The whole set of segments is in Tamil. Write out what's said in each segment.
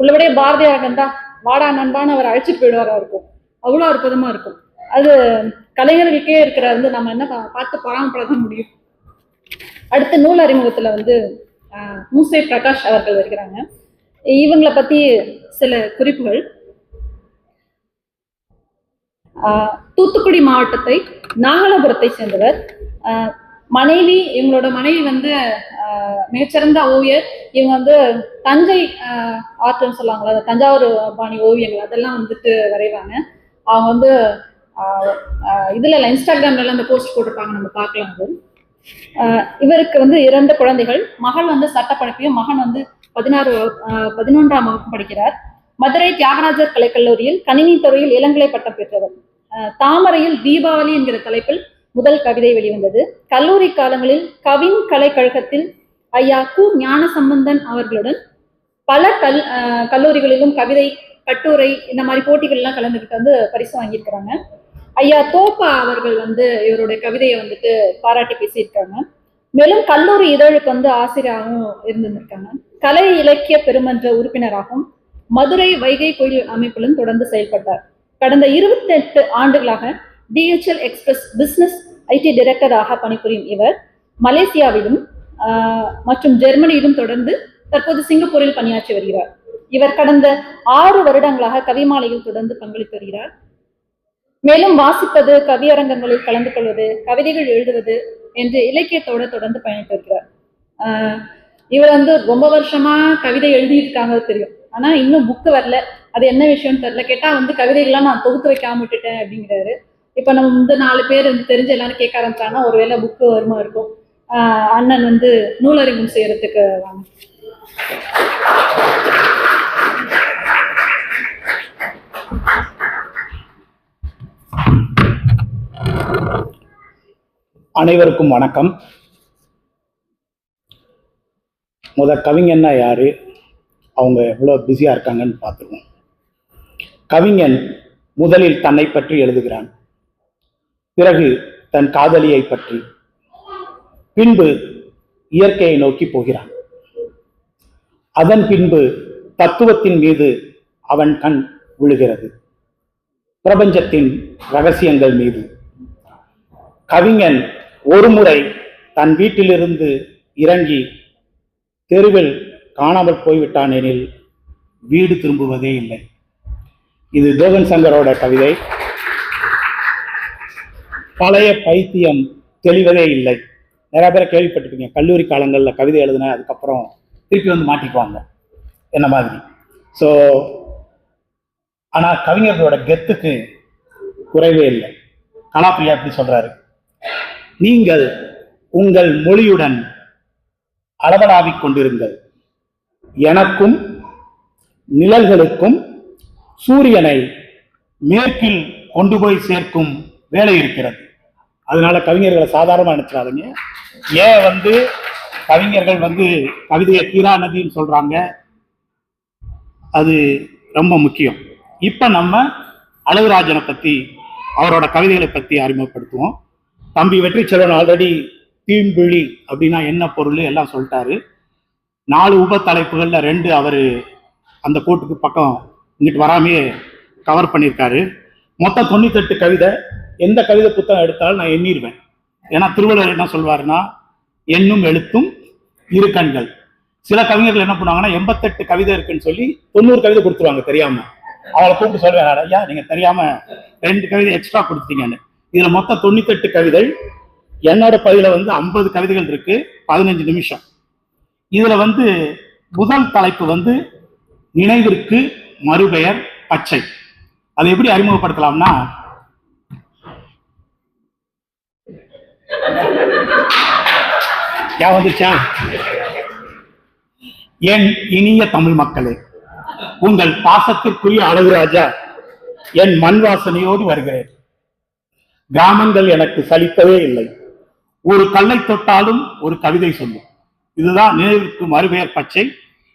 உள்ளபடியே பாரதியார் கண்டா வாடா நண்பான்னு அவர் அழைச்சிட்டு போயிடுவாரா இருக்கும் அவ்வளோ அற்புதமா இருக்கும். அது கலைஞர்களுக்கே இருக்கிற வந்து நம்ம என்ன பார்த்து பராமப்பட தான் முடியும். அடுத்த நூல் அறிமுகத்துல வந்து மூசை பிரகாஷ் அவர்கள் இருக்கிறாங்க இவங்களை பத்தி சில குறிப்புகள். தூத்துக்குடி மாவட்டத்தை நாகலாபுரத்தை சேர்ந்தவர் மனைவி இவங்களோட மனைவி வந்து மிகச்சிறந்த ஓவியர். இவங்க வந்து தஞ்சை ஆர்ட்னு சொல்லுவாங்களா அந்த தஞ்சாவூர் பாணி ஓவியங்கள் அதெல்லாம் வந்துட்டு வரைவாங்க. அவங்க வந்து இதுல இன்ஸ்டாகிராம்ல எல்லாம் அந்த போஸ்ட் போட்டிருப்பாங்க நம்ம பார்க்கலாம் அது. இவருக்கு வந்து இரண்டு குழந்தைகள். மகள் வந்து சட்டப்படிப்பையும் மகன் வந்து பதினாறு பதினொன்றாம் வகுப்பு படிக்கிறார். மதுரை தியாகராஜர் கலைக்கல்லூரியில் கணினி துறையில் இளங்கலை பட்டம் பெற்றவர். தாமரையில் தீபாவளி என்கிற தலைப்பில் முதல் கவிதை வெளிவந்தது. கல்லூரி காலங்களில் கவின் கலைக்கழகத்தில் ஐயா கு ஞானசம்பந்தன் அவர்களுடன் பல கல் கல்லூரிகளிலும் கவிதை கட்டுரை இந்த மாதிரி போட்டிகள்லாம் கலந்துக்கிட்டு வந்து பரிசு வாங்கியிருக்கிறாங்க. ஐயா தோப்பா அவர்கள் வந்து இவருடைய கவிதையை வந்துட்டு பாராட்டி பேசியிருக்காங்க. மேலும் கல்லூரி இதழுக்கு வந்து ஆசிரியராகவும் இருந்திருக்காங்க கலை இலக்கிய பெருமன்ற உறுப்பினராகவும் மதுரை வைகை கோயில் அமைப்பிலும் தொடர்ந்து செயல்பட்டார். கடந்த இருபத்தெட்டு ஆண்டுகளாக டிஹெச்எல் எக்ஸ்பிரஸ் பிஸ்னஸ் ஐடி டைரக்டராக பணிபுரியும் இவர். மலேசியாவிலும் மற்றும் ஜெர்மனியிலும் தொடர்ந்து தற்போது சிங்கப்பூரில் பணியாற்றி வருகிறார். இவர் கடந்த ஆறு வருடங்களாக கவிமாலையில் தொடர்ந்து பங்களித்து வருகிறார். மேலும் வாசிப்பது கவியரங்கங்களில் கலந்து கொள்வது கவிதைகள் எழுதுவது என்று இலக்கியத்தோடு தொடர்ந்து பயணித்து வருகிறார். இவர் வந்து ரொம்ப வருஷமா கவிதை எழுதிட்டு இருக்காங்க தெரியும். ஆனா இன்னும் புக்கு வரல. அது என்ன விஷயம்னு தெரியல. கேட்டா வந்து கவிதைகள்லாம் நான் தொகுத்து வைக்காம விட்டுட்டேன் அப்படிங்கிறாரு. இப்போ நம்ம வந்து நாலு பேர் வந்து தெரிஞ்ச எல்லாரும் கேட்க ஆரம்பிச்சாங்கன்னா ஒருவேளை புக்கு வருமா இருக்கும். அண்ணன் வந்து நூலறிமுகம் செய்யறதுக்கு வாங்க. அனைவருக்கும் வணக்கம். முத கவிஞன்னா யாரு? அவங்க எவ்வளோ பிஸியாக இருக்காங்கன்னு பார்த்துருவோம். கவிஞன் முதலில் தன்னை பற்றி எழுதுகிறான். பிறகு தன் காதலியை பற்றி பின்பு இயற்கையை நோக்கி போகிறான். அதன் பின்பு தத்துவத்தின் மீது அவன் கண் விழுகிறது. பிரபஞ்சத்தின் ரகசியங்கள் மீது. கவிஞன் ஒருமுறை தன் வீட்டிலிருந்து இறங்கி தெருவில் காணாமல் போய்விட்டான் எனில் வீடு திரும்புவதே இல்லை. இது தேவன் சங்கரோட கவிதை. பழைய பைத்தியம் தெளிவதே இல்லை. நிறைய பேரை கேள்விப்பட்டிருப்பீங்க. கல்லூரி காலங்களில் கவிதை எழுதின அதுக்கப்புறம் திருப்பி வந்து மாட்டிக்குவாங்க. என்ன மாதிரி? ஸோ ஆனால் கவிஞர்களோட கெத்துக்கு குறைவே இல்லை. கலாப்பிரியா அப்படி சொல்றாரு. நீங்கள் உங்கள் மொழியுடன் அளவலாவிக் கொண்டிருங்கள். எனக்கும் நிழல்களுக்கும் சூரியனை மேற்கில் கொண்டு போய் சேர்க்கும் வேலை இருக்கிறது. அதனால கவிஞர்களை சாதாரணமாக நினைச்சிடாதீங்க. ஏன் வந்து கவிஞர்கள் வந்து கவிதையை தீரா நதின்னு சொல்றாங்க? அது ரொம்ப முக்கியம். இப்போ நம்ம அழகுராஜனை பற்றி அவரோட கவிதைகளை பற்றி அறிமுகப்படுத்துவோம். தம்பி வெற்றி செல்வன் ஆல்ரெடி தீம்பிழி அப்படின்னா என்ன பொருள் எல்லாம் சொல்லிட்டாரு. நாலு உப தலைப்புகளில் ரெண்டு அவர் அந்த கோட்டுக்கு பக்கம் இங்கிட்டு வராமையே கவர் பண்ணியிருக்காரு. மொத்தம் தொண்ணூத்தெட்டு கவிதை. எந்த கவிதை புத்தகம் எடுத்தாலும் நான் எண்ணிடுவேன் ஏன்னா திருவள்ளுவர் என்ன சொல்வாருன்னா எண்ணும் எழுத்தும் இரு கண்கள். சில கவிஞர்கள் என்ன பண்ணுவாங்கன்னா எண்பத்தெட்டு கவிதை இருக்குன்னு சொல்லி தொண்ணூறு கவிதை கொடுத்துருவாங்க தெரியாம. அவளை கூப்பிட்டு சொல்றேன் ஐயா நீங்க தெரியாம ரெண்டு கவிதை எக்ஸ்ட்ரா கொடுத்தீங்கன்னு இதுல மொத்தம் தொண்ணூத்தெட்டு கவிதை என்னோட பதில வந்து ஐம்பது கவிதைகள் இருக்கு பதினஞ்சு நிமிஷம். இதுல வந்து முதல் தலைப்பு வந்து நினைவிற்கு மறுபெயர் பச்சை. அதை எப்படி அறிமுகப்படுத்தலாம்னா யா வந்துச்சா என் இனிய தமிழ் மக்களே உங்கள் பாசத்திற்குரிய அழகுராஜா என் மண் வாசனையோடு வருகிறேன். கிராமங்கள் எனக்கு சலிக்கவே இல்லை. ஒரு கல்லை தொட்டாலும் ஒரு கவிதை சொல்லும். இதுதான் நினைவுக்கு மறுபெயர் பச்சை.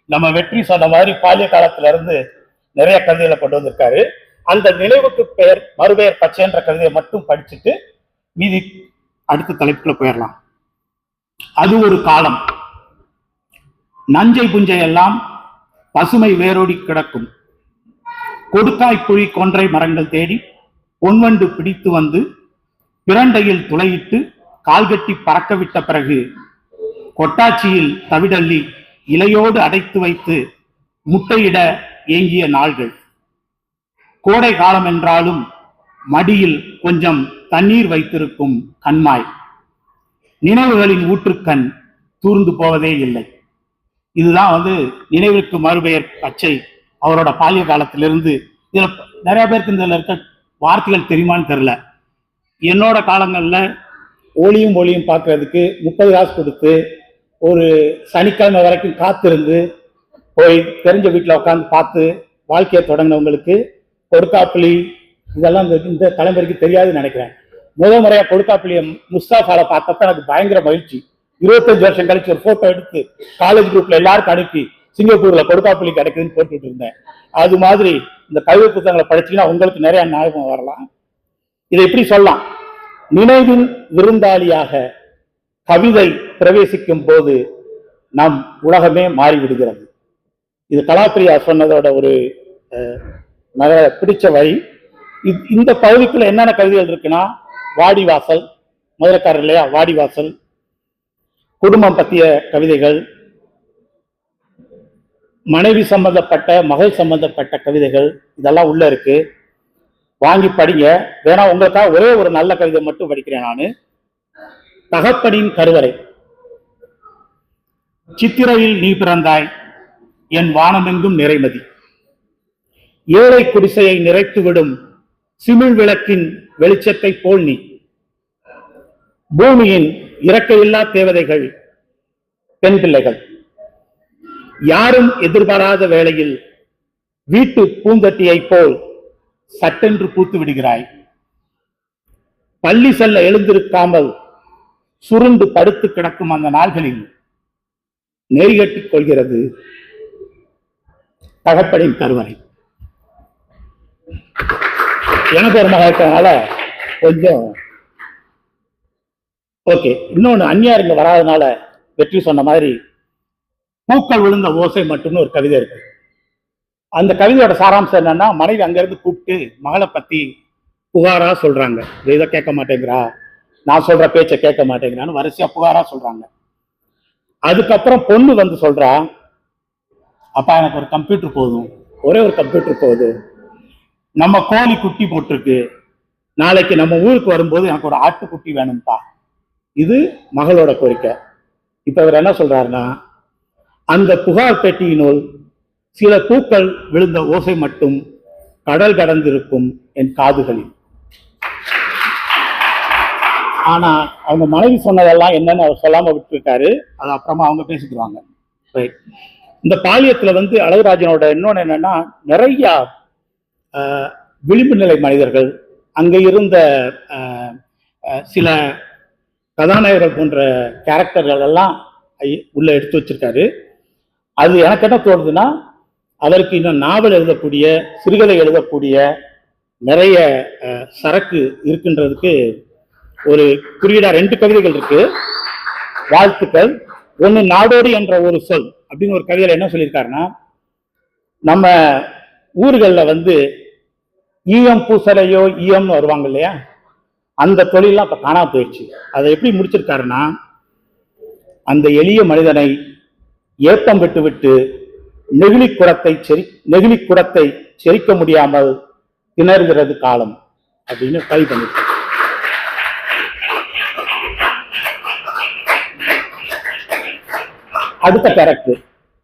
நம்ம வெற்றி சொன்ன மாதிரி பாலிய காலத்துல இருந்து நிறைய கவிதைகளை கொண்டு வந்திருக்காரு. அந்த நினைவுக்கு பெயர் மறுபெயர் பச்சைன்ற கவிதையை மட்டும் படிச்சுட்டு மீதி அடுத்த தலைப்புக்குள்ள போயிடலாம் அது ஒரு காலம். நஞ்சை புஞ்சை எல்லாம் பசுமை வேரோடி கிடக்கும். கொடுக்காய் புழி கொன்றை மரங்கள் தேடி பொன்வண்டு பிடித்து வந்து பிரண்டையில் துளையிட்டு கால்கட்டி பறக்கவிட்ட பிறகு கொட்டாச்சியில் தவிடள்ளி இலையோடு அடைத்து வைத்து முட்டையிட ஏங்கிய நாள்கள். கோடை காலம் என்றாலும் மடியில் கொஞ்சம் தண்ணீர் வைத்திருக்கும் கண்மாய். நினைவுகளின் ஊற்றுக்கண் தூர்ந்து போவதே இல்லை. இதுதான் வந்து நினைவுக்கு மறுபெயர் பச்சை. அவரோட பாலிய காலத்திலிருந்து இதில் நிறைய பேருக்கு இதில் இருக்க வார்த்தைகள் தெரியுமான்னு தெரில என்னோட காலங்களில் ஒளியும் ஒளியும் பார்க்கறதுக்கு முப்பது காசு கொடுத்து ஒரு சனிக்கிழமை வரைக்கும் காத்திருந்து போய் தெரிஞ்ச வீட்டில் உட்காந்து பார்த்து வாழ்க்கையை தொடங்கினவங்களுக்கு கொடுக்காப்புளி இதெல்லாம் இந்த இந்த தலைமுறைக்கு தெரியாதுன்னு நினைக்கிறேன். முதல் முறையாக கொடுத்தாப்பிள்ளைய முஸ்தாஃபால பார்த்தப்ப எனக்கு பயங்கர மகிழ்ச்சி. இருபத்தஞ்சு வருஷம் கழிச்சு ஒரு போட்டோ எடுத்து காலேஜ் குரூப்ல எல்லாருக்கும் அனுப்பி சிங்கப்பூர்ல கொடுக்காப்புளி கிடைக்குதுன்னு போட்டுட்டு இருந்தேன். அது மாதிரி இந்த கல்வி புத்தகங்களை படிச்சீங்கன்னா உங்களுக்கு நிறைய ஞாபகம் வரலாம். இதை எப்படி சொல்லலாம். நினைவின் விருந்தாளியாக கவிதை பிரவேசிக்கும் போது நம் உலகமே மாறிவிடுகிறது. இது கலாப்பிரியா சொன்னதோட ஒரு அஹ், பிடிச்ச வழி. இந்த பகுதிக்குள்ள என்னென்ன கவிதைகள் இருக்குன்னா வாடிவாசல் முதலக்காரர் இல்லையா? வாடிவாசல் குடும்பம் பற்றிய கவிதைகள் மனைவி சம்பந்தப்பட்ட மகள் சம்பந்தப்பட்ட கவிதைகள் இதெல்லாம் உள்ள இருக்கு. வாங்கி படிங்க. வேணா உங்களுக்காக ஒரே ஒரு நல்ல கவிதை மட்டும் படிக்கிறேன் நான். தகப்பனின் கருவறை. சித்திரையில் நீ பிறந்தாய் என் வானமெங்கும் நிறைமதி. ஏழை குடிசையை நிறைத்துவிடும் சிமிழ் விளக்கின் வெளிச்சத்தை போல் நீ. பூமியின் இறக்கையில்லா தேவதைகள் பெண் பிள்ளைகள். யாரும் எதிர்பாராத வேளையில் வீட்டு பூந்தட்டியை போல் சட்டென்று பூத்து விடுகிறாய். பள்ளி செல்ல எழுந்திருக்காமல் சுருண்டு படுத்து கிடக்கும் அந்த நாள்களில் நெறிகட்டிக் கொள்கிறது தகப்படின் கருவறை. எனக்கு ஒரு மகன் இருக்கிறதுனால கொஞ்சம். ஓகே இன்னொன்னு அந்நியார் இங்கே வராதனால வெற்றி சொன்ன மாதிரி பூக்கள் விழுந்த ஓசை மட்டும்னு ஒரு கவிதை இருக்கு. அந்த கவிதையோட சாராம்சம் என்னன்னா மனைவி அங்கேருந்து கூப்பிட்டு மகளை பத்தி புகாரா சொல்றாங்க. இதை கேட்க மாட்டேங்கிறா. நான் சொல்ற பேச்சை கேட்க மாட்டேங்கிறான்னு வரிசையா புகாரா சொல்றாங்க. அதுக்கப்புறம் பொண்ணு வந்து சொல்றா அப்பா எனக்கு ஒரு கம்ப்யூட்டர் போதும். ஒரே ஒரு கம்ப்யூட்டர் போதும். நம்ம கோழி குட்டி போட்டிருக்கு. நாளைக்கு நம்ம ஊருக்கு வரும்போது எனக்கு ஒரு ஆட்டுக்குட்டி வேணும்ப்பா. இது மகளோட கோரிக்கை. இப்போ அவர் என்ன சொல்றாருன்னா அந்த புகார் பெட்டியினுள் சில பூக்கள் விழுந்த ஓசை மட்டும் கடல் கடந்திருக்கும் என் காதுகளில். ஆனா அவங்க மனைவி சொன்னதெல்லாம் என்னன்னு அவர் சொல்லாம விட்டுருக்காரு. அது அப்புறமா அவங்க பேசிக்குவாங்க இந்த பாலியத்துல வந்து அழகுராஜனோட இன்னொன்று என்னன்னா நிறைய விளிம்பு நிலை மனிதர்கள் அங்கே இருந்த சில கதாநாயகர்கள் போன்ற கேரக்டர்கள் எல்லாம் ஐ- எடுத்து வச்சிருக்காரு. அது எனக்கு என்ன தோணுதுன்னா அவருக்கு இன்னும் நாவல் எழுதக்கூடிய சிறுகதை எழுதக்கூடிய நிறைய சரக்கு இருக்குன்றதுக்கு ஒரு குறியீடா ரெண்டு கவிதைகள் இருக்கு. வாழ்த்துக்கள். ஒன்று நாடோடி என்ற ஒரு சொல் அப்படின்னு ஒரு கவிதையில் என்ன சொல்லியிருக்காருன்னா நம்ம ஊர்களில் வந்து ஈயம் பூசலையோ ஈயம்னு வருவாங்க இல்லையா? அந்த தொழிலாம் இப்ப காணா போயிடுச்சு. அதை எப்படி முடிச்சிருக்காருன்னா அந்த எளிய மனிதனை ஏப்பம் விட்டு விட்டு நெகிழி குடத்தை செரி நெகிழி குடத்தை செரிக்க முடியாமல் திணறுகிறது காலம் அப்படின்னு கை பண்ணிட்டு அடுத்த கேரக்டர்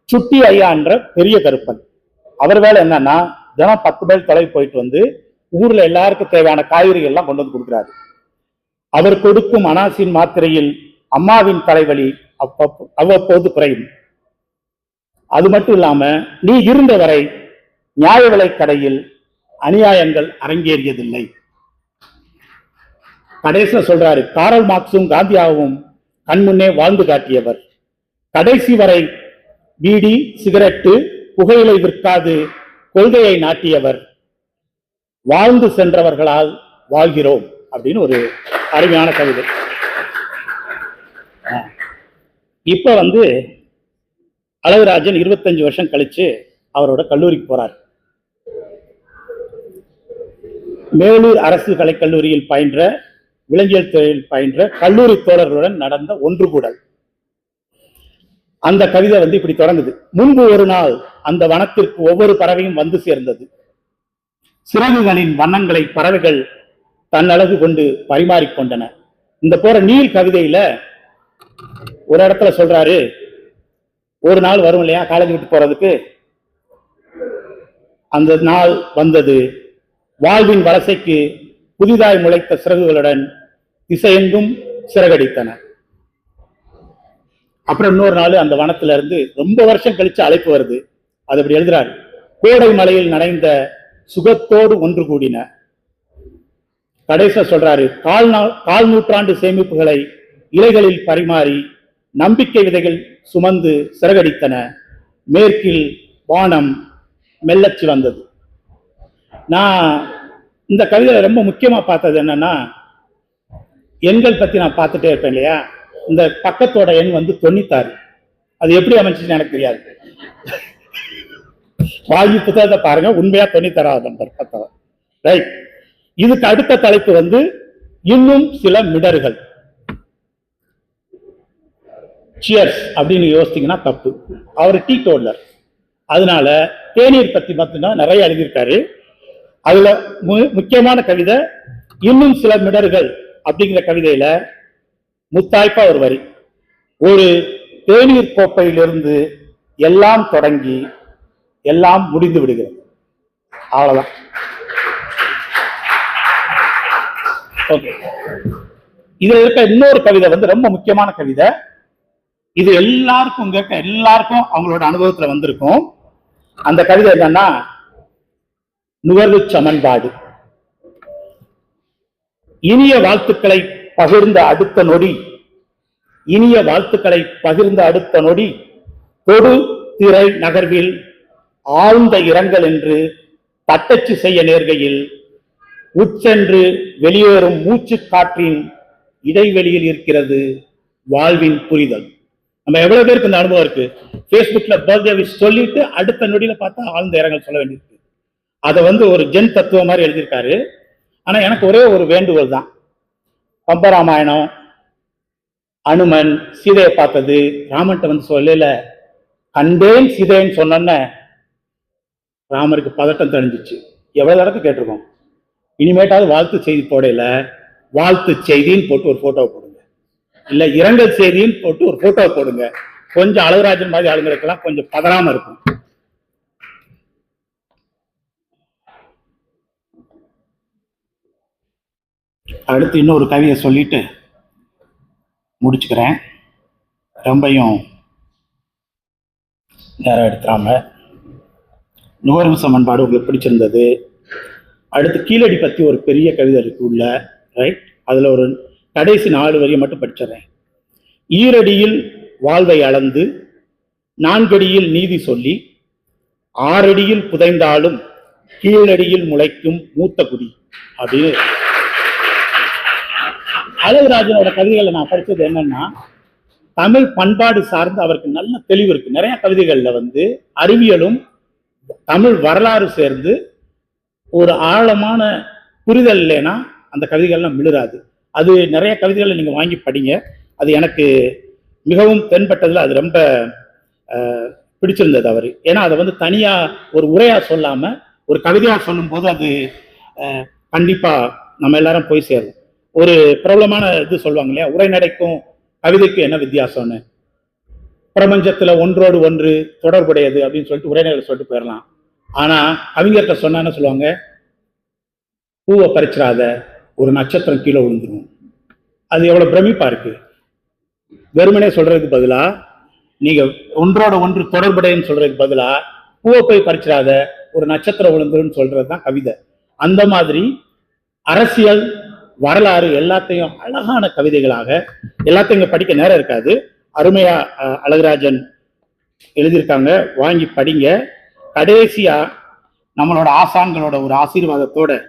சுட்டி ஐயா என்ற பெரிய கருப்பன். அவர் வேலை என்னன்னா தினம் பத்து மைல் தொலைவு போயிட்டு வந்து ஊர்ல எல்லாருக்கும் தேவையான காய்கறிகள் எல்லாம் கொண்டு வந்து கொடுக்குறாரு. அவர் கொடுக்கும் அனாசின் மாத்திரையில் அம்மாவின் தலைவலி அப்பப்போ அவ்வப்போது குறையும். அது மட்டும் இல்லாம நீ இருந்த வரை நியாய விலை கடையில் அநியாயங்கள் அரங்கேறியதில்லை. கடைசியில சொல்றாரு காரல் மார்க்ஸும் காந்தியாவும் கண்முன்னே வாழ்ந்து காட்டியவர். கடைசி வரை பீடி சிகரெட்டு புகையிலை விற்காது கொள்கையை நாட்டியவர். வாழ்ந்து சென்றவர்களால் வாழ்கிறோம் அப்படின்னு ஒரு அருமையான கவிதை. ஆ. இப்ப வந்து அழகுராஜன் இருபத்தஞ்சு வருஷம் கழிச்சு அவரோட கல்லூரிக்கு போறார். மேலூர் அரசு கலைக்கல்லூரியில் பயின்ற விலங்கியல் துறையில் பயின்ற கல்லூரி தோழர்களுடன் நடந்த ஒன்று கூடல் அந்த கவிதை வந்து இப்படி தொடங்குது. முன்பு ஒரு நாள் அந்த வனத்திற்கு ஒவ்வொரு பறவையும் வந்து சேர்ந்தது. சிறகுகளின் வண்ணங்களை பறவைகள் தன்னழகு கொண்டு பரிமாறிக்கொண்டன இந்த போற நீல் கவிதையில ஒரு இடத்துல சொல்றாரு ஒரு நாள் வரும் இல்லையா காலேஜ் விட்டு போறதுக்கு? அந்த நாள் வந்தது. வாழ்வின் வலசைக்கு புதிதாய் முளைத்த சிறகுகளுடன் திசையெங்கும் சிறகடித்தன. அப்புறம் இன்னொரு நாள் அந்த வனத்துல இருந்து ரொம்ப வருஷம் கழிச்சு அழைப்பு வருது. அது அப்படி எழுதுறாரு. கோடை மலையில் நனைந்த சுகத்தோடு ஒன்று கூடின. கடைசி சொல்றாரு கால் நா- கால் நூற்றாண்டு சேமிப்புகளை இலைகளில் பரிமாறி நம்பிக்கை விதைகள் சுமந்து சிறகடித்தன. மேற்கில் வானம் மெல்லச்சி வந்தது நான் இந்த கவிதையில ரொம்ப முக்கியமா பார்த்தது என்னன்னா எண்கள் பத்தி நான் பார்த்துட்டே இருப்பேன் இல்லையா? இந்த பக்கத்தோட எண் வந்து தொண்ணூத்தாறு. அது எப்படி அமைஞ்சுன்னு எனக்கு தெரியாது. வாயு புத்தகத்தை பாருங்க. உண்மையா தொண்ணூத்தாறாவது நம்பர் பத்தவர் ரைட் இதுக்கு அடுத்த தலைப்பு வந்து இன்னும் சில மிடர்கள். சியர்ஸ் அப்படின்னு யோசித்தீங்கன்னா தப்பு. அவர் டீ டோல்லர் அதனால தேநீர் பத்தி மட்டும்தான் நிறைய எழுதியிருக்காரு. அதுல மு- முக்கியமான கவிதை இன்னும் சில மிடர்கள் அப்படிங்கிற கவிதையில முத்தாய்ப்பா ஒரு வரி. ஒரு தேநீர் கோப்பையிலிருந்து எல்லாம் தொடங்கி எல்லாம் முடிந்து விடுகிறது. அவ்வளவுதான். ஓகே இதுல இருக்க இன்னொரு கவிதை வந்து ரொம்ப முக்கியமான கவிதை. இது எல்லாருக்கும் கேட்க எல்லாருக்கும் அவங்களோட அனுபவத்துல வந்திருக்கும். அந்த கவிதை என்னன்னா நுகர்வு சமன்பாடு. இனிய வாழ்த்துக்களை பகிர்ந்த அடுத்த நொடி. இனிய வாழ்த்துக்களை பகிர்ந்த அடுத்த நொடி. தொடு திரை நகர்வில் ஆழ்ந்த இரங்கல் என்று தட்டச்சு செய்ய நேர்கையில் உச்சென்று வெளியேறும் மூச்சு காற்றின் இடைவெளியில் இருக்கிறது வாழ்வின் புரிதல். நம்ம எவ்வளவு பேருக்கு இந்த அனுபவம் இருக்கு? Facebookல பர்த்டே விஷ் சொல்லிட்டு அடுத்த நொடியில பார்த்தா ஆழ்ந்த இரங்கல் சொல்ல வேண்டியிருக்கு. அதை வந்து ஒரு ஜென் தத்துவம் மாதிரி எழுதியிருக்காரு. ஆனா எனக்கு ஒரே ஒரு வேண்டுகோள் தான். கம்பராமாயணம் அனுமன் சீதையை பார்த்தது. ராமன்ட்ட வந்து சொல்லல. கண்டேன் சீதைன்னு சொன்னோன்ன ராமருக்கு பதட்டம் தெரிஞ்சிச்சு எவ்வளவு தடவை கேட்டிருக்கோம். இனிமேட்டாவது வாழ்த்து செய்தி போடையில வாழ்த்து செய்தின்னு போட்டு ஒரு போட்டோ போடுங்க. இல்ல இரங்கல் செய்தின்னு போட்டு ஒரு போட்டோ போடுங்க. கொஞ்சம் அழகுராஜன் மாதிரி ஆளுங்களுக்கெல்லாம் கொஞ்சம் பதறாம இருக்கும். அடுத்து இன்னொரு கவியை சொல்லிட்டு முடிச்சுக்கிறேன். ரொம்பையும் நேரம் எடுத்துறாம. நுகர்வு சமன்பாடு உங்களுக்கு பிடிச்சிருந்தது. அடுத்து கீழடி பற்றி ஒரு பெரிய கவிதை இருக்கு உள்ள ரைட் அதில் ஒரு கடைசி நாலு வரியை மட்டும் படிச்சிடுறேன். ஈரடியில் வாழ்வை அளந்து நான்கடியில் நீதி சொல்லி ஆறடியில் புதைந்தாலும் கீழடியில் முளைக்கும் மூத்த குடி அப்படின்னு அழகுராஜனோட கவிதைகளை நான் படித்தது என்னன்னா தமிழ் பண்பாடு சார்ந்து அவருக்கு நல்ல தெளிவு இருக்கு. நிறைய கவிதைகள்ல வந்து அறிவியலும் தமிழ் வரலாறு சேர்ந்து ஒரு ஆழமான புரிதல் இல்லைன்னா அந்த கவிதைகள்லாம் மிளுராது. அது நிறைய கவிதைகளை நீங்கள் வாங்கி படிங்க. அது எனக்கு மிகவும் தென்பட்டதில் அது ரொம்ப பிடிச்சிருந்தது அவர். ஏன்னா அதை வந்து தனியாக ஒரு உரையாக சொல்லாமல் ஒரு கவிதையாக சொல்லும்போது அது கண்டிப்பாக நம்ம எல்லாரும் போய் சேரும். ஒரு பிரபலமான இது சொல்லுவாங்க இல்லையா? உரைநடைக்கும் கவிதைக்கும் என்ன வித்தியாசம்னு? பிரபஞ்சத்தில் ஒன்றோடு ஒன்று தொடர்புடையது அப்படின்னு சொல்லிட்டு உரைநடை சொல்லிட்டு போயிடலாம் ஆனால் கவிஞர்கிட்ட சொன்னான்னு சொல்லுவாங்க? பூவை பறிச்சிடாத ஒரு நட்சத்திரம் கீழே விழுந்துரும். அது எவ்வளோ பிரமிப்பாக இருக்குது வெறுமனே சொல்கிறதுக்கு பதிலாக நீங்கள் ஒன்றோட ஒன்று தொடர்புடையன்னு சொல்கிறதுக்கு பதிலாக பூவை போய் பறிச்சிடாத ஒரு நட்சத்திரம் விழுந்துருன்னு சொல்கிறது தான் கவிதை. அந்த மாதிரி அரசியல் வரலாறு எல்லாத்தையும் அழகான கவிதைகளாக எல்லாத்தையும் இங்கே படிக்க நேரம் இருக்காது. அருமையா அஹ், அழகுராஜன் எழுதியிருக்காங்க. வாங்கி படிங்க. கடைசியா நம்மளோட ஆசான்களோட ஒரு ஆசீர்வாதத்தோட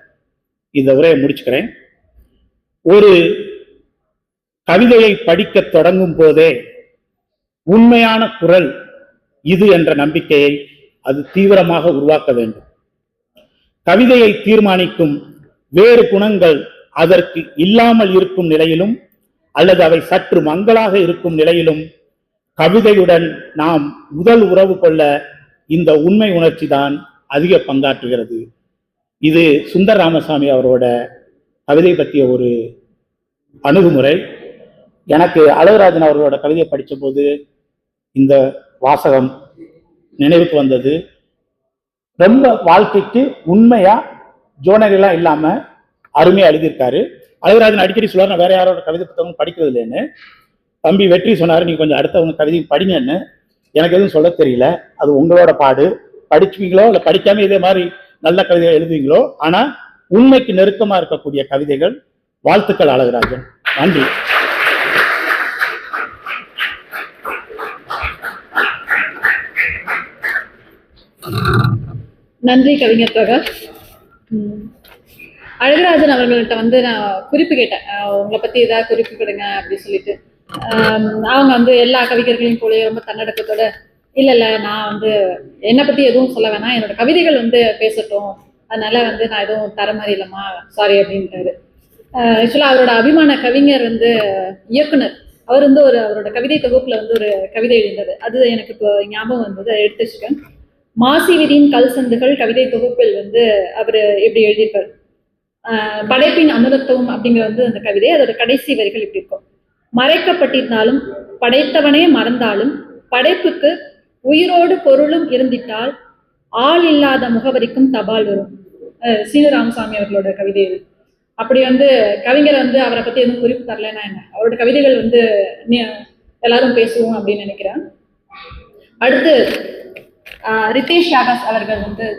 இந்த உரையை முடிச்சுக்கிறேன். ஒரு கவிதையை படிக்க தொடங்கும் போதே உண்மையான குரல் இது என்ற நம்பிக்கையை அது தீவிரமாக உருவாக்க வேண்டும். கவிதையை தீர்மானிக்கும் வேறு குணங்கள் அதற்கு இல்லாமல் இருக்கும் நிலையிலும் அல்லது அவை சற்று மங்களாக இருக்கும் நிலையிலும் கவிதையுடன் நாம் முதல் உறவு கொள்ள இந்த உண்மை உணர்ச்சி தான் அதிக பங்காற்றுகிறது. இது சுந்தர் ராமசாமி அவரோட கவிதை பற்றிய ஒரு அணுகுமுறை. எனக்கு அழகுராஜன் அவர்களோட கவிதையை படித்தபோது இந்த வாசகம் நினைவுக்கு வந்தது. ரொம்ப வாழ்க்கைக்கு உண்மையா ஜோனரிலாம் இல்லாமல் அருமையாக எழுதியிருக்காரு. அழகுராஜன் அடிக்கடி சொல்லுவார் நான் வேற யாரோட கவிதை புத்தகம் படிக்கிறது இல்லைன்னு தம்பி வெற்றி சொன்னார் நீங்க கொஞ்சம் அடுத்தவங்க கவிதையும் படிங்கன்னு. எனக்கு எதுவும் சொல்ல தெரியல. அது உங்களோட பாடு. படிச்சுவீங்களோ இல்லை படிக்காம இதே மாதிரி நல்ல கவிதைகள் எழுதுவீங்களோ ஆனால் உண்மைக்கு நெருக்கமாக இருக்கக்கூடிய கவிதைகள் வாழ்த்துக்கள் அழகுராஜன். நன்றி. நன்றி கவிஞர் பிரகாஷ். அழகராஜன் அவர்கள்ட்ட வந்து நான் குறிப்பு கேட்டேன். உங்களை பத்தி ஏதாவது குறிப்பு கொடுங்க அப்படின்னு சொல்லிட்டு. அவங்க வந்து எல்லா கவிஞர்களையும் போல ரொம்ப தன்னடக்கத்தோட இல்ல இல்ல நான் வந்து என்னை பத்தி எதுவும் சொல்ல வேணாம். என்னோட கவிதைகள் வந்து பேசட்டும். அதனால வந்து நான் எதுவும் தர மாதிரி இல்லம்மா. சாரி அப்படின்றாரு ஆக்சுவலா அவரோட அபிமான கவிஞர் வந்து இயக்குனர். அவர் வந்து ஒரு அவரோட கவிதை தொகுப்புல வந்து ஒரு கவிதை எழுந்தாரு அது எனக்கு இப்போ ஞாபகம் வந்தது. எடுத்து வச்சுக்கேன் மாசி விதியின் கல் சந்துகள் கவிதை தொகுப்பில் வந்து அவர் எப்படி எழுதியிருப்பார்? படைப்பின் அனுரத்துவம் அப்படிங்கிற வந்து அந்த கவிதை. அதோட கடைசி வரிகள் இப்படி இருக்கும். மறைக்கப்பட்டிருந்தாலும் படைத்தவனே மறந்தாலும் படைப்புக்கு உயிரோடு பொருளும் இருந்திட்டால் ஆள் இல்லாத முகவரிக்கும் தபால் வரும். அஹ் சீனு ராமசாமி அவர்களோட கவிதை இது. அப்படி வந்து கவிஞர் வந்து அவரை பத்தி எதுவும் குறிப்பு தரலைன்னா என்ன? அவரோட கவிதைகள் வந்து எல்லாரும் பேசுவோம் அப்படின்னு நினைக்கிறேன். அடுத்து ஆஹ் ரித்தேஷ் யாகஸ் அவர்கள் வந்து